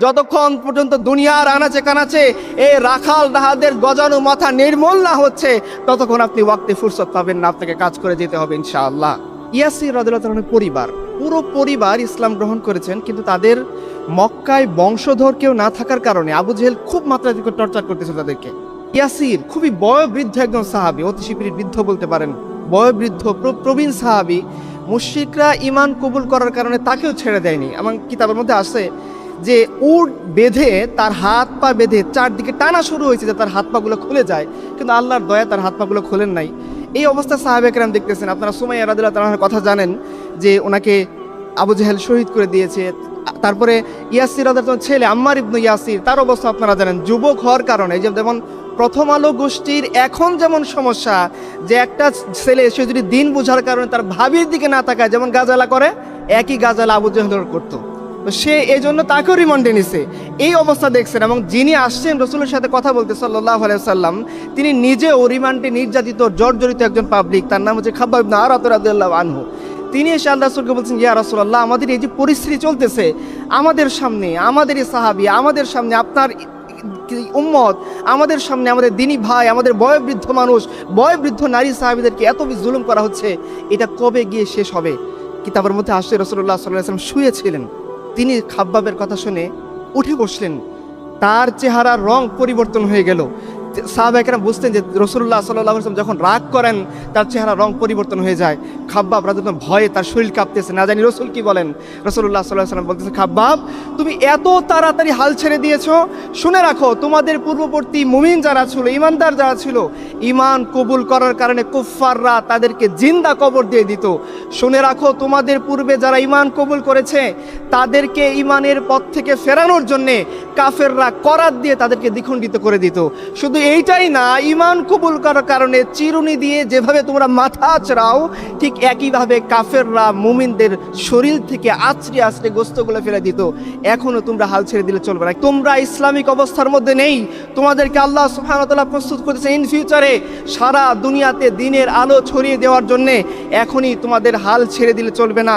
যতক্ষণ পর্যন্ত দুনিয়ার আনাচে কানাচে এই রাখাল রাহাদের গজানো মাথা নির্মূল না হচ্ছে, ততক্ষণ আপনি ওয়াক্তে ফুরসত পাবেন না, আপনাকে কাজ করে যেতে হবে ইনশাআল্লাহ। ইয়াসির রাদিল্লাহর পরিবার, পুরো পরিবার ইসলাম গ্রহণ করেছেন, কিন্তু তাদের মক্কায় বংশধর কেউ না থাকার কারণে আবু জেহেল খুব মাত্রাধিক টর্চার করতেছে তাদেরকে। ইয়াসির খুবই বয়োবৃদ্ধ একজন সাহাবি অতি শিবির বৃদ্ধ বলতে পারেন, বয়োবৃদ্ধ প্র- প্রবীণ সাহাবি, মুশরিকরা ইমান কবুল করার কারণে তাকেও ছেড়ে দেয়নি, এবং কিতাবের মধ্যে আছে যে উট বেঁধে তার হাত পা বেঁধে চারদিকে টানা শুরু হয়েছে যে তার হাত পাগুলো খুলে যায়। কিন্তু আল্লাহর দয়া তার হাত পাগুলো খোলেন নাই। এই অবস্থা সাহাবেকরাম দেখতেছেন। আপনারা সুমাইয়া রাদিল্লাহ তালার কথা জানেন যে ওনাকে আবু জাহেল শহীদ করে দিয়েছে। তারপরে ইয়াসির রাদার ছেলে আম্মার ইবনু ইয়াসির, তার অবস্থা আপনারা জানেন। যুবক হওয়ার কারণে যে যেমন প্রথম আলো গোষ্ঠীর এখন যেমন সমস্যা, যে একটা ছেলে সে যদি দিন বোঝার কারণে তার ভাবির দিকে না তাকায়, যেমন গাজালা করে, একই গাজালা আবু জাহেল করতো। তো সে এই জন্য তাকেও রিমান্ডে নিছে। এই অবস্থা দেখছেন এবং যিনি আসছেন রসুলের সাথে কথা বলতে সাল্লাহ সাল্লাম তিনি নিজেও রিমান্ডে নির্যাতিত, জর্জরিত একজন পাবলিক তার নাম হচ্ছে খাব্বা ইবনা আর আতরাদুল্লাহ আনহু। তিনি এসে আল্লাহ রসুলকে বলছেন, ইয়া রসুল্লাহ আমাদের এই যে পরিস্থিতি চলতেছে, আমাদের সামনে আমাদের এই সাহাবি, আমাদের সামনে আপনার উম্মত, আমাদের সামনে আমাদের দিনী ভাই, আমাদের বয়োবৃদ্ধ মানুষ, বয়োবৃদ্ধ নারী সাহাবিদেরকে এত জুলুম করা হচ্ছে, এটা কবে গিয়ে শেষ হবে? কিতাবের মধ্যে আসছে রসুল্লাহ সাল্লাহ আসলাম শুয়েছিলেন। তিনি খাব্বাবের কথা শুনে উঠে বসলেন। তার চেহারা রং পরিবর্তন হয়ে গেল। সাহাবাহিকরা বুঝতেন যে রসুল্লাহ সাল্লাহ আসলাম যখন রাগ করেন, তার চেহারা রং পরিবর্তন হয়ে যায়। খাব্বাব রাজত্ব ভয়ে তার শরীর কাঁপতেছে। না জানি রসুল কি বলেন। রসুল্লাহ সাল্লাহ সাল্লাম বলতেছে, খাব্বাব, তুমি এত তাড়াতাড়ি হাল ছেড়ে দিয়েছ? শুনে রাখো, তোমাদের পূর্ববর্তী মুমিন যারা ছিল, ইমানদার যারা ছিল ইমান কবুল করার কারণে কুফফাররা তাদেরকে জিন্দা কবর দিয়ে দিত। শুনে রাখো, তোমাদের পূর্বে যারা ইমান কবুল করেছে, তাদেরকে ইমানের পথ থেকে ফেরানোর জন্যে কাফেররা করাত দিয়ে তাদেরকে দ্বিখণ্ডিত করে দিত। শুধু এইটাই না ইমান কবুল করার কারণে চিরুনি দিয়ে যেভাবে তোমরা মাথা আচড়াও ঠিক একইভাবে কাফেররা মুমিনদের শরীর থেকে আছড়ে আছড়ে গোস্তগুলো ফেলে দিত। এখনও তোমরা হাল ছেড়ে দিলে চলবে না। তোমরা ইসলামিক অবস্থার মধ্যে নেই। তোমাদেরকে আল্লাহ সুবহানাহু প্রস্তুত করেছে ইন ফিউচারে সারা দুনিয়াতে দিনের আলো ছড়িয়ে দেওয়ার জন্যে এখনই তোমাদের হাল ছেড়ে দিলে চলবে না।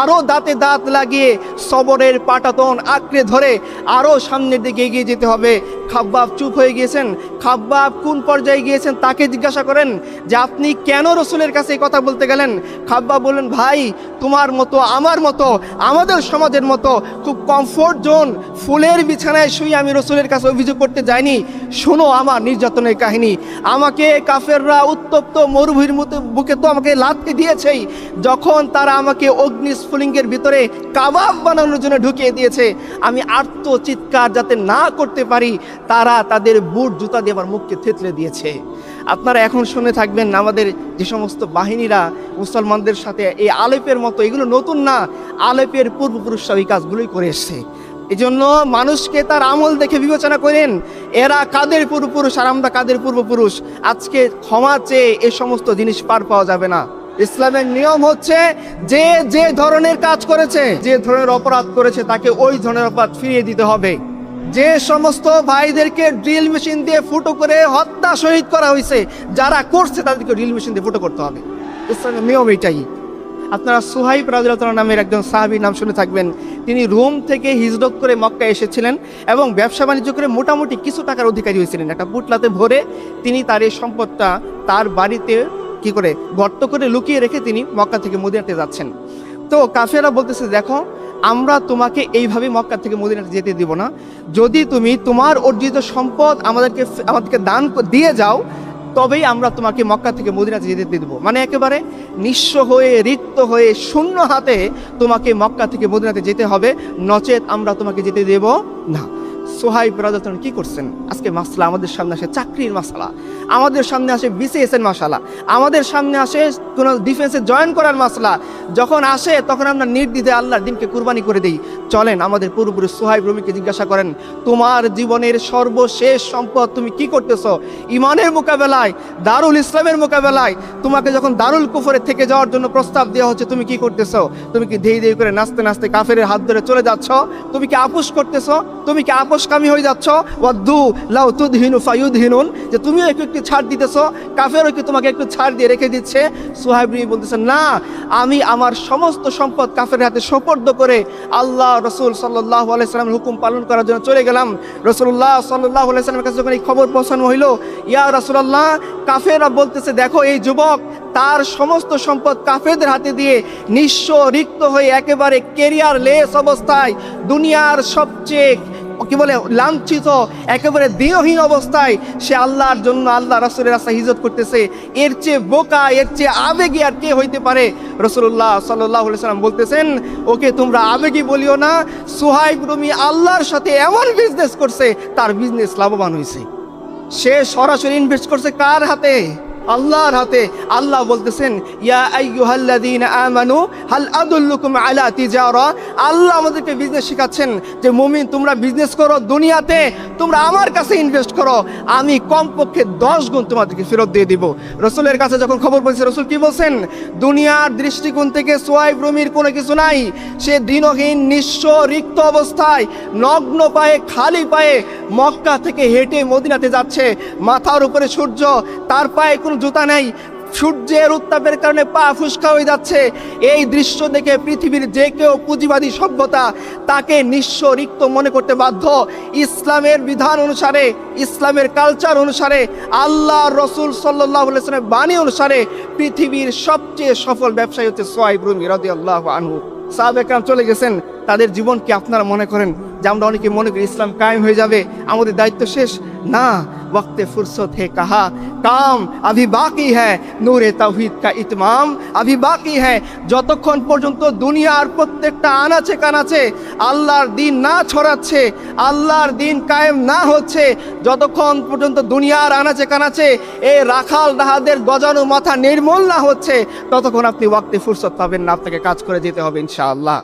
আরও দাঁতে দাঁত লাগিয়ে সবরের পাটাতন আঁকড়ে ধরে আরও সামনের দিকে এগিয়ে যেতে হবে। খাব্বাব চুপ হয়ে গিয়েছেন। খাব্বাব কোন পর্যায়ে গিয়েছেন তাকে জিজ্ঞাসা করেন যে আপনি কেন রসুলের কাছে এই কথা বলতে গেলেন? খাব্বাব বললেন, ভাই, তোমার মতো, আমার মতো, আমাদের সমাজের মতো খুব কমফোর্ট জোন ফুলের বিছানায় শুয়ে আমি রসুলের কাছে অভিযোগ করতে যাইনি। শোনো আমার নির্যাতনের কাহিনী। আমাকে কাফেররা উত্তপ্ত মরুভূমির মতো, বুকে তো আমাকে লাথি দিয়েছেই। যখন তারা আমাকে অগ্নিস্ফুলিঙ্গের ভিতরে কাবাব বানানোর জন্য ঢুকিয়ে দিয়েছে, আমি আর্ত চিৎকার যাতে না করতে পারি, তারা তাদের বুট জুতা দিয়ে আমার মুখকে থেতলে দিয়েছে। আপনারা এখন শুনে থাকবেন আমাদের যে সমস্ত বাহিনীরা মুসলমানদের সাথে এই আলেপের মতো, এগুলো নতুন না, আলেপের পূর্বপুরুষরা এই কাজগুলোই করে এসছে। এই জন্য মানুষকে তার আমল দেখে বিবেচনা করেন, এরা কাদের পূর্বপুরুষ আর আমরা কাদের পূর্বপুরুষ? আজকে ক্ষমা চেয়ে এ সমস্ত জিনিস পার পাওয়া যাবে না। ইসলামের নিয়ম হচ্ছে যে যে ধরনের কাজ করেছে, যে ধরনের অপরাধ করেছে, তাকে ওই ধরনের অপরাধ ফিরিয়ে দিতে হবে। যে সমস্ত ভাইদেরকে ড্রিল মেশিন দিয়ে ফুটো করে হত্যা শহীদ করা হয়েছে, যারা করছে তাদেরকে ড্রিল মেশিন দিয়ে ফুটো করতে হবে। ইসলামের নিয়ম এটাই। আপনারা সুহাইব রাজুল্লাহ নামের একজন সাহাবীর নাম শুনে থাকবেন। তিনি রোম থেকে হিজরত করে মক্কা এসেছিলেন এবং ব্যবসা বাণিজ্য করে মোটামুটি কিছু টাকার অধিকারী হয়েছিলেন। একটা পুটলাতে ভরে তিনি তার এই সম্পদটা তার বাড়িতে কি করে গর্ত করে লুকিয়ে রেখে তিনি মক্কা থেকে মদিনাতে যাচ্ছেন। তো কাফেরা বলতেছে, দেখো আমরা তোমাকে এইভাবে মক্কা থেকে মদিনাতে যেতে দিব না। যদি তুমি তোমার অর্জিত সম্পদ আমাদেরকে আমাদেরকে দান দিয়ে যাও, তবেই আমরা তোমাকে মক্কা থেকে মদিনাতে যেতে দেবো। মানে একেবারে নিঃস্ব হয়ে, রিক্ত হয়ে, শূন্য হাতে তোমাকে মক্কা থেকে মদিনাতে যেতে হবে। নচেত আমরা তোমাকে যেতে দেব না। সোহাইব রাজাতন কি করছেন? আজকে মাসলা আমাদের সামনে আসে চাকরির মাসালা। আমাদের সামনে আসে বিসিএস এর মশলা আমাদের সামনে আসে কোনো ডিফেন্সে জয়েন করার মশলা যখন আসে তখন আমরা নির্দ্বিধে আল্লাহর দিনকে কুরবানি করে দিই। চলেন, আমাদের পূর্বপুরুষ সোহাইব রুমিকে জিজ্ঞাসা করেন, তোমার জীবনের সর্বশেষ সম্পদ তুমি কি করতেছো? ইমানের মোকাবেলায়, দারুল ইসলামের মোকাবেলায়, তোমাকে যখন দারুল কুফরে থেকে যাওয়ার জন্য প্রস্তাব দেওয়া হচ্ছে, তুমি কি করতেছো? তুমি কি ধেই ধেই করে নাচতে নাচতে কাফের হাত ধরে চলে যাচ্ছ? তুমি কি আপোষ করতেছো? তুমি কি আপোষ অলসকামি হয়ে যাচ্ছ? ওয়াদ্দু লাউ তুদহিনু ফায়ুদহিনুন, যে, তুমিও একটু একটু ছাড় দিতেছো। কাফেরও কি তোমাকে একটু ছাড় দিয়ে রেখে দিচ্ছে? সোহাইব রুমি বলতেছে না, আমি আমার সমস্ত সম্পদ কাফের হাতে সোপর্দ করে আল্লাহ রসুল সাল্লাহ আলাইসালামের হুকুম পালন করার জন্য চলে গেলাম। রসুল্লাহ সাল্লাহ আলাইসালামের কাছে যখন এই খবর পৌঁছানো হইল, ইয়া রসুল্লাহ কাফেরা বলতেছে, দেখো, এই যুবক তার সমস্ত সম্পদ কাফেদের হাতে দিয়ে নিঃস্ব রিক্ত হয়ে একেবারে কেরিয়ার লেস অবস্থায় দুনিয়ার সবচেয়ে কি বলে, লাঞ্ছিত, একেবারে দেহহীন অবস্থায় সে আল্লাহর জন্য, আল্লাহ রসুলের রাস্তা হিজত করতেছে। এর চেয়ে বোকা, এর চেয়ে আবেগী আর কে হইতে পারে? রসুল্লাহ সাল্লাহ সাল্লাম বলতেছেন, ওকে, তোমরা আবেগী বলিও না, সুহাইব রুমি আল্লাহর সাথে এমন বিজনেস করছে, তার বিজনেস লাভবান হয়েছে সে সরাসরি ইনভেস্ট করছে কার হাতে? আল্লাহর হাতে আল্লাহ বলতেছেন আল্লাহ আমাদেরকে বিজনেস শেখাচ্ছেন যে তোমরা বিজনেস করো দুনিয়াতে, তোমরা আমার কাছে ইনভেস্ট করো, আমি কমপক্ষে দশ গুণ তোমাদেরকে ফেরত দিয়ে দিব। রসুলের কাছে যখন খবর বলছে রসুল কি বলছেন? দুনিয়ার দৃষ্টিকোণ থেকে সোয়াইব রুমির কোনো কিছু নাই। সে দিনহীন, নিঃস্ব, রিক্ত অবস্থায়, নগ্ন পায়ে, খালি পায়ে মক্কা থেকে হেঁটে মদিনাতে যাচ্ছে। মাথার উপরে সূর্য, তার পায়ে কোনো জুতা নেই। সূর্যের উত্তাপের কারণে পা ফুসকা হয়ে যাচ্ছে। এই দৃশ্য দেখে পৃথিবীর যে কেউ পুঁজিবাদী সভ্যতা তাকে নিঃস্ব রিক্ত মনে করতে বাধ্য। ইসলামের বিধান অনুসারে, ইসলামের কালচার অনুসারে, আল্লাহ রসুল সাল্লাহ সাল্লামের বাণী অনুসারে পৃথিবীর সবচেয়ে সফল ব্যবসায়ী হচ্ছে সোয়াইব রুমি রদি আল্লাহ আনহু। সাহাব একরাম চলে গেছেন। তাদের জীবন কি আপনারা মনে করেন? যে আমরা অনেকে মনে করি ইসলাম কায়েম হয়ে যাবে, আমাদের দায়িত্ব শেষ? না। वक्त फुर्सत है कहा काम अभी बाकी है নূরে তাওহিদ কা ইতমাম अभी बाकी है যতক্ষণ পর্যন্ত দুনিয়ার প্রত্যেকটা আনাচে কানাচে আল্লাহর দিন না ছড়াচ্ছে আল্লাহর দিন কায়েম না হচ্ছে যতক্ষণ পর্যন্ত দুনিয়ার আনাচে কানাচে এই রাখাল ডাহাদের গজানো মাথা নির্মূল না হচ্ছে ততক্ষণ আপনি ওয়াক্তে ফুরসত পাবেন না আপনাকে কাজ করে যেতে হবে ইনশাআল্লাহ